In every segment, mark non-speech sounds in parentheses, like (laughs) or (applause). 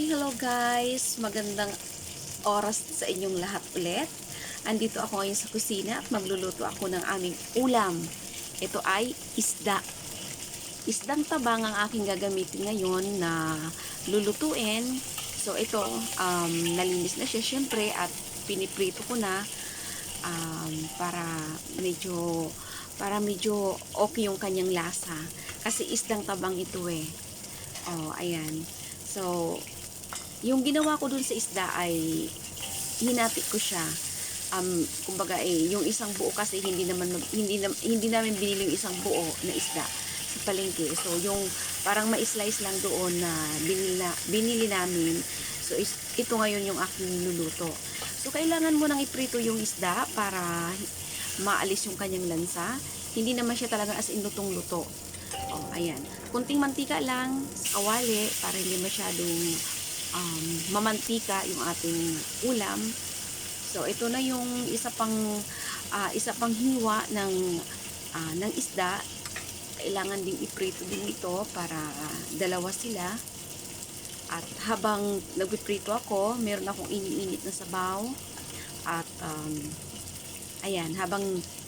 Hi, hello guys! Magandang oras sa inyong lahat ulit. Andito ako ngayon sa kusina at magluluto ako ng aming ulam. Ito ay isda. Isdang tabang ang aking gagamitin ngayon na lulutuin. So ito, um, nalinis na siya syempre at piniprito ko na um, para medyo para medyo okay yung kanyang lasa. Kasi isdang tabang ito eh. Oh, ayan. So, yung ginawa ko dun sa isda ay hinati ko siya. Um, kumbaga eh, yung isang buo kasi hindi naman hindi na, hindi namin binili yung isang buo na isda sa palengke. So, yung parang ma-slice lang doon na binili, binili namin. So, is, ito ngayon yung aking niluluto. So, kailangan mo nang iprito yung isda para maalis yung kanyang lansa. Hindi naman siya talaga as in lutong-luto. Oh, ayan. Kunting mantika lang sa kawali para hindi masyadong um, mamantika yung ating ulam. So, ito na yung isa pang ah, isa pang hiwa ng ah, ng isda. Kailangan ding iprito din ito para ah, dalawa sila. At habang nagpiprito ako, meron akong iniinit na sabaw. At um, ayan, habang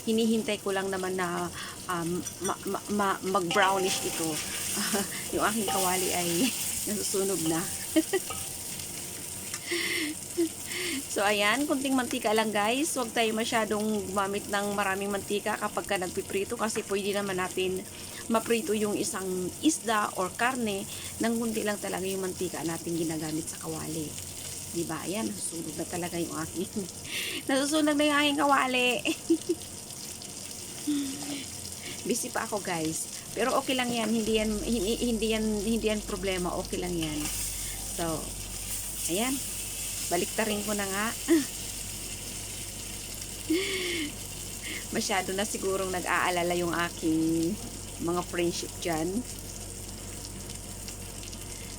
hinihintay ko lang naman na um, ma- ma- ma- mag-brownish ito. (laughs) yung aking kawali ay nasusunog na. (laughs) so ayan, kunting mantika lang guys. Huwag tayo masyadong gumamit ng maraming mantika kapag ka nagpiprito kasi pwede naman natin maprito yung isang isda or karne nang kunti lang talaga yung mantika natin ginagamit sa kawali. Diba? Ayan, nasusunog na talaga yung aking (laughs) nasusunog na yung aking kawali. (laughs) Busy pa ako guys. Pero okay lang yan. Hindi yan, hindi, yan, hindi yan problema. Okay lang yan. So, ayan. Baliktarin ko na nga. (laughs) Masyado na sigurong nag-aalala yung aking mga friendship dyan.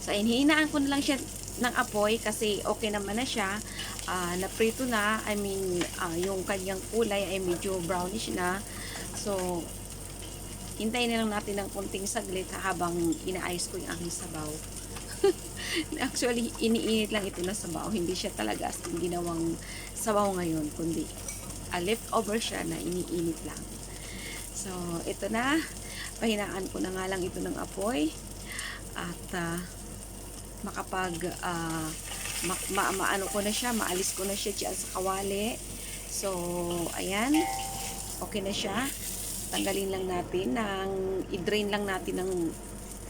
So, ayun, hihinaan ko na lang siya ng apoy kasi okay naman na siya. Ah, naprito na. I mean, ah, yung kanyang kulay ay medyo brownish na. So, hintayin na lang natin ng kunting saglit habang inaayos ko yung aking sabaw. (laughs) Actually, iniinit lang ito na sabaw. Hindi siya talaga as in ginawang sabaw ngayon, kundi a leftover siya na iniinit lang. So, ito na. Pahinaan ko na nga lang ito ng apoy. At, ah, makapag, ah, ma, ma, maano ko na siya, maalis ko na siya dyan sa kawali. So, ayan. Okay na siya tanggalin lang natin ng i-drain lang natin ng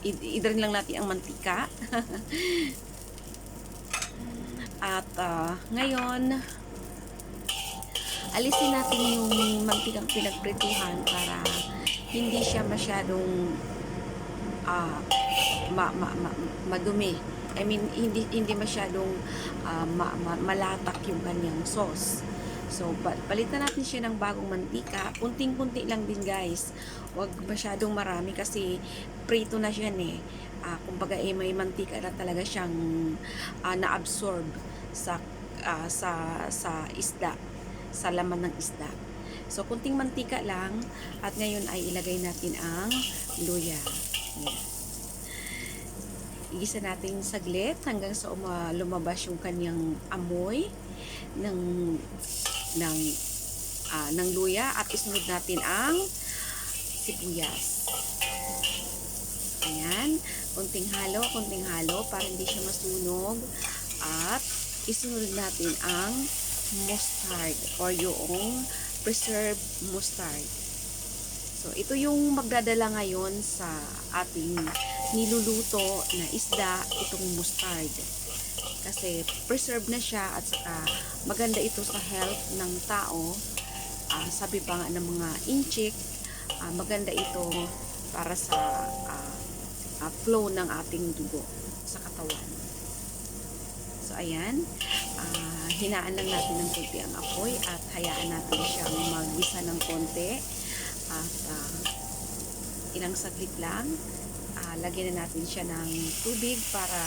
i-drain lang natin ang mantika. (laughs) At ah, ngayon alisin natin yung mantikang pinagprituhan para hindi siya masyadong ah, ma, ma, ma, madumi. I mean, hindi hindi masyadong ah, ma, ma, malatak yung kanyang sauce. So, pa- palitan natin siya ng bagong mantika. Kunting-kunti lang din, guys. Huwag masyadong marami kasi prito na siya eh. Ah, kumbaga, eh, may mantika na talaga siyang ah, na-absorb sa, ah, sa, sa isda, sa laman ng isda. So, kunting mantika lang. At ngayon ay ilagay natin ang luya. Yan. Igisa natin saglit hanggang sa uma, lumabas yung kanyang amoy ng ng ah, ng luya at isunod natin ang sibuyas. Ayan, konting halo, konting halo para hindi siya masunog at isunod natin ang mustard or yung preserved mustard. So, ito yung magdadala ngayon sa ating niluluto na isda, itong mustard kasi preserve na siya at saka maganda ito sa health ng tao. Ah, sabi pa nga ng mga inchik ah, maganda ito para sa ah, ah, flow ng ating dugo sa katawan. So ayan. Ah, hinaan lang natin ng konti ang apoy at hayaan natin siyang magisa ng konti. At ah, ilang saglit lang. Ah, lagyan na natin siya ng tubig para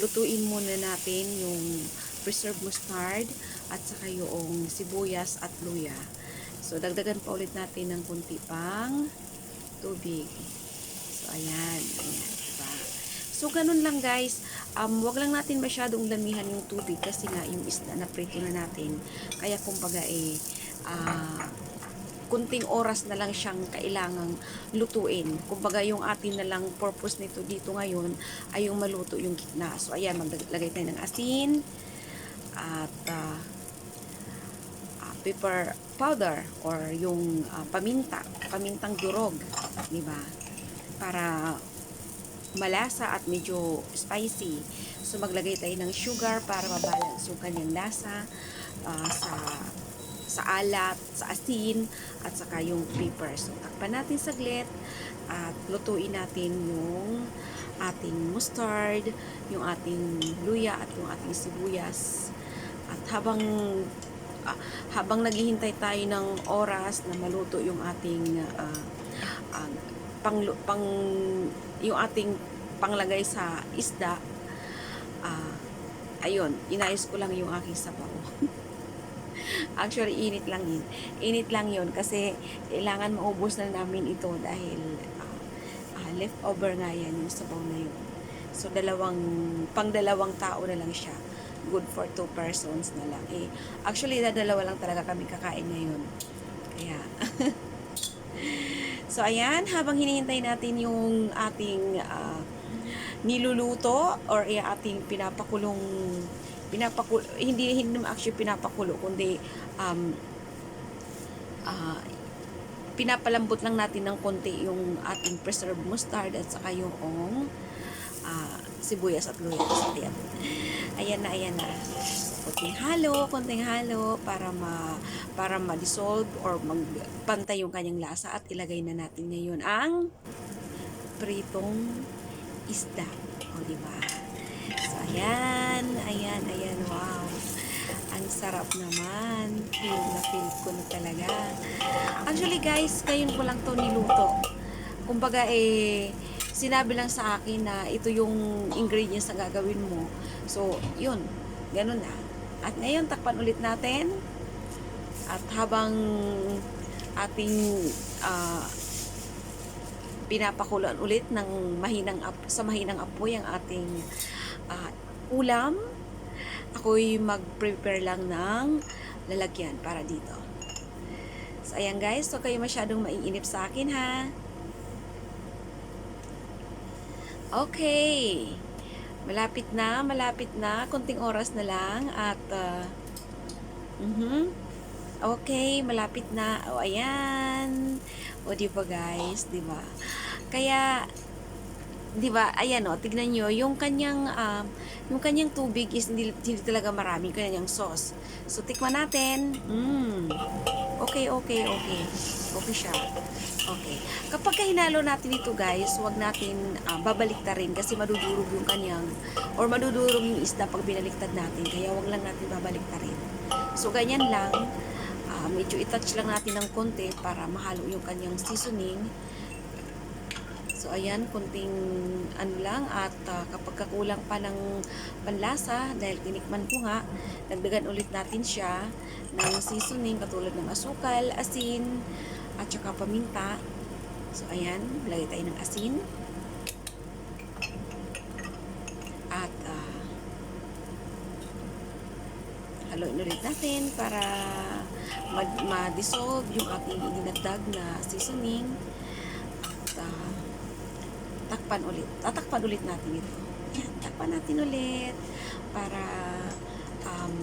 lutuin muna natin yung preserved mustard at saka yung sibuyas at luya. So, dagdagan pa ulit natin ng kunti pang tubig. So, ayan. Ayan. Diba? So, ganun lang guys. um, wag lang natin masyadong damihan yung tubig kasi nga yung isda na prito na natin. Kaya kumbaga eh, ah, kunting oras na lang siyang kailangang lutuin. Kumbaga yung atin na lang purpose nito dito ngayon ay yung maluto yung gitna. So ayan, maglagay tayo ng asin at ah, ah, pepper powder or yung ah, paminta, pamintang durog, di ba? Para malasa at medyo spicy. So maglagay tayo ng sugar para mabalance yung kanyang lasa ah, sa sa alat, sa asin, at saka yung pepper. So takpan natin saglit at lutuin natin yung ating mustard, yung ating luya at yung ating sibuyas. At habang ah, habang naghihintay tayo ng oras na maluto yung ating ah, ah, pang, pang yung ating panglagay sa isda ah, ayun, inayos ko lang yung aking sabaw (laughs) (laughs) actually init lang yun. Init lang yun kasi kailangan maubos na namin ito dahil ah, ah, leftover nga yan yung sabaw na yun. So dalawang pang dalawang tao na lang siya. Good for two persons na lang. Eh actually dalawa lang talaga kami kakain ngayon. Kaya (laughs) So ayan, habang hinihintay natin yung ating ah, niluluto or ating pinapakulong pinapakulo, hindi hindi actually pinapakulo kundi um, ah, pinapalambot lang natin ng konti yung ating preserved mustard at saka yung ah, sibuyas at luya. So, ayan. ayan na, ayan na. Konting halo, konting halo para ma para ma-dissolve or magpantay yung kanyang lasa at ilagay na natin ngayon ang pritong isda. O, di? So, ayan, ayan, ayan, wow. Ang sarap naman. Feel na feel ko na talaga. Actually, guys, ngayon ko lang to niluto. Kumbaga, eh, sinabi lang sa akin na ito yung ingredients na gagawin mo. So, yun. Ganun na. At ngayon, takpan ulit natin. At habang ating ah, pinapakuloan ulit ng mahinang ap sa mahinang apoy ang ating ah, ulam, ako'y mag-prepare lang ng lalagyan para dito. So, ayan guys, so kayo masyadong maiinip sa akin ha. Okay. Malapit na, malapit na. Konting oras na lang. At, uh, mhm. Okay, malapit na. O, ayan. O, di ba guys? Di ba? Kaya, di ba, ayan o, tignan nyo, yung kanyang, um, yung kanyang tubig is hindi, hindi talaga marami, kanyang sauce. So, tikman natin. Mm. Okay, okay, okay. Okay siya. Okay. Kapag hinalo natin ito guys, huwag natin uh, babaliktad rin kasi madudurog yung kanyang or madudurog yung isda pag binaliktad natin. Kaya huwag lang natin babaliktad rin. So, ganyan lang. Ah, medyo itouch lang natin ng konti para mahalo yung kanyang seasoning. So, ayan, kunting ano lang at ah, kapag kakulang pa ng panlasa, dahil tinikman ko nga, dagdagan ulit natin siya ng seasoning katulad ng asukal, asin, at saka paminta. So, ayan, lagay tayo ng asin. At, ah, haluin ulit natin para mag- ma-dissolve yung ating dinagdag na seasoning. Takpan ulit. Tatakpan ulit natin ito. Takpan natin ulit para um,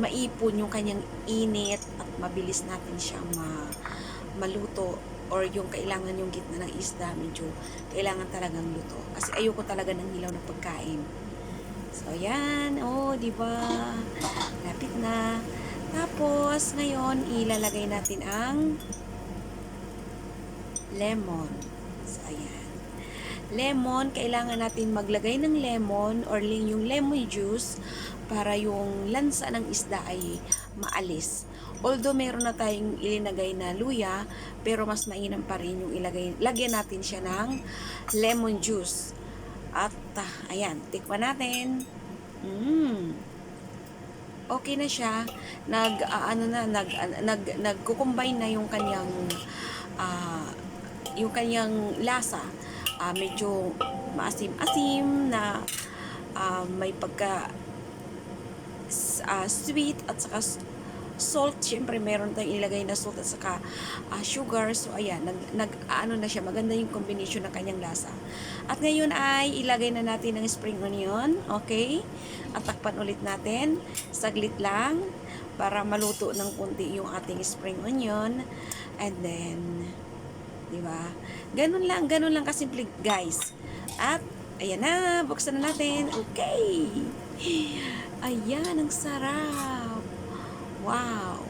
maipon yung kanyang init at mabilis natin siyang ma maluto or yung kailangan yung gitna ng isda medyo kailangan talagang luto. Kasi ayoko talaga ng hilaw na pagkain. So yan oh di ba? Lapit na. Tapos ngayon ilalagay natin ang lemon lemon kailangan natin maglagay ng lemon or yung lemon juice para yung lansa ng isda ay maalis. Although meron na tayong ilinagay na luya, pero mas mainam pa rin yung ilagay, lagyan natin siya ng lemon juice. At, ah, ayan, tikman natin. Mmm. Okay na siya. Nag, ah, ano na, nag, ah, nag, nagkukumbine na yung kanyang, ah, yung kanyang lasa. Ah, medyo maasim-asim na ah, may pagka ah, sweet at saka salt. Siyempre, meron tayong ilagay na salt at saka ah, sugar. So, ayan, nag, nag, ano na siya, maganda yung combination ng kanyang lasa. At ngayon ay ilagay na natin ang spring onion, okay? At takpan ulit natin, saglit lang, para maluto ng kunti yung ating spring onion. And then, di ba? Ganun lang, ganun lang kasimple, guys. At, ayan na, buksan na natin. Okay. Ayan, ang sarap. Wow.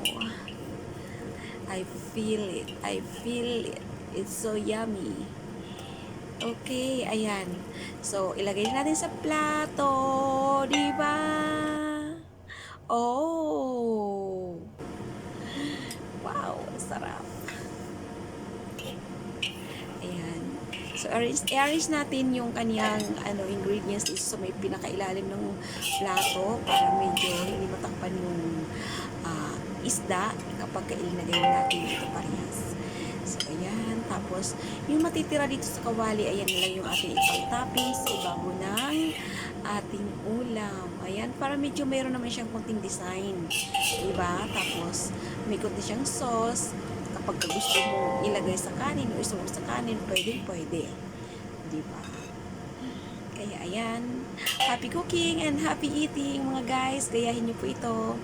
I feel it. I feel it. It's so yummy. Okay, ayan. So, ilagay natin sa plato. Di ba? Oh. Wow, ang sarap. Ayan. So, arrange, i-arrange natin yung kaniyang ano, ingredients dito sa may pinakailalim ng plato para medyo hindi matakpan yung ah, isda kapag kailagay natin dito parehas. So, ayan. Tapos, yung matitira dito sa kawali, ayan na lang yung ating ipang toppings sa ng ating ulam. Ayan, para medyo mayroon naman siyang konting design. Diba? Tapos, may konti siyang sauce. Kapag gusto mo ilagay sa kanin o isuot sa kanin, pwede, pwede. Diba? Kaya ayan, happy cooking and happy eating mga guys. Gayahin niyo po ito.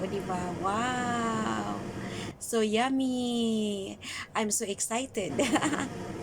O diba? Wow! So yummy! I'm so excited. (laughs)